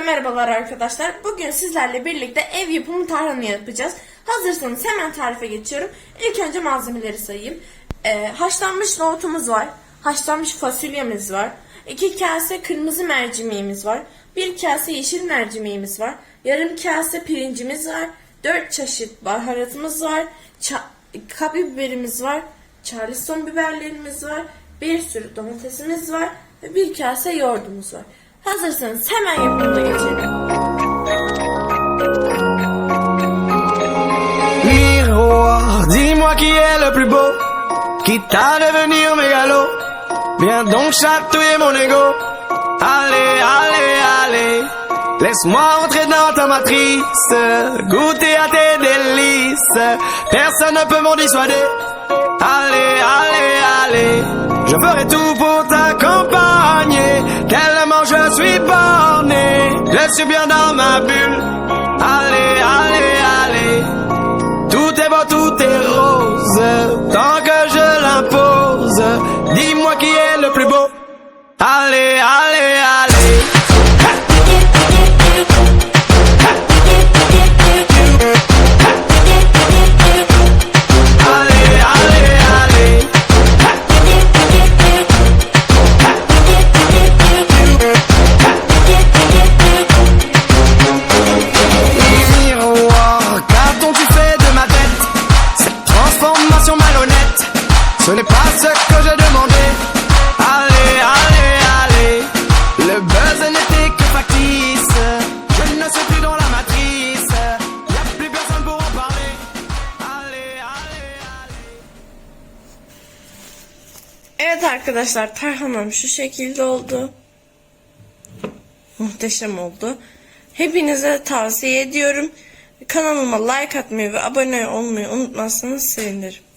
Hepinize merhabalar arkadaşlar. Bugün sizlerle birlikte ev yapımı tarhana yapacağız. Hazırsanız hemen tarife geçiyorum. İlk önce malzemeleri sayayım. Ee, haşlanmış nohutumuz var. Haşlanmış fasulyemiz var. 2 kase kırmızı mercimeğimiz var. 1 kase yeşil mercimeğimiz var. Yarım kase pirincimiz var. 4 çeşit baharatımız var. Ça- kapya biberimiz var. Charleston biberlerimiz var. Bir sürü domatesimiz var. Ve bir kase yoğurdumuz var. Miroir, dis-moi qui est le plus beau, quitte à devenir mégalo. Viens donc chatouiller mon ego. Allez, allez, allez. Laisse-moi entrer dans ta matrice, goûter à tes délices. Personne ne peut m'en dissuader. Allez, allez, allez. Je ferai tout Je suis bien dans ma bulle. Allez, allez, allez. Tout est beau, tout est rose, tant que je l'impose. Dis-moi qui est le plus beau. Allez, allez. Ce n'est pas ce que j'ai demandé Allez, allez, allez Le buzz n'était que factice Je ne suis plus dans la matrice Y a plus personne pour en parler Allez, allez, allez Evet arkadaşlar tarhanam şu şekilde oldu. Muhteşem oldu. Hepinize tavsiye ediyorum. Kanalıma like atmayı ve abone olmayı unutmazsanız sevinirim.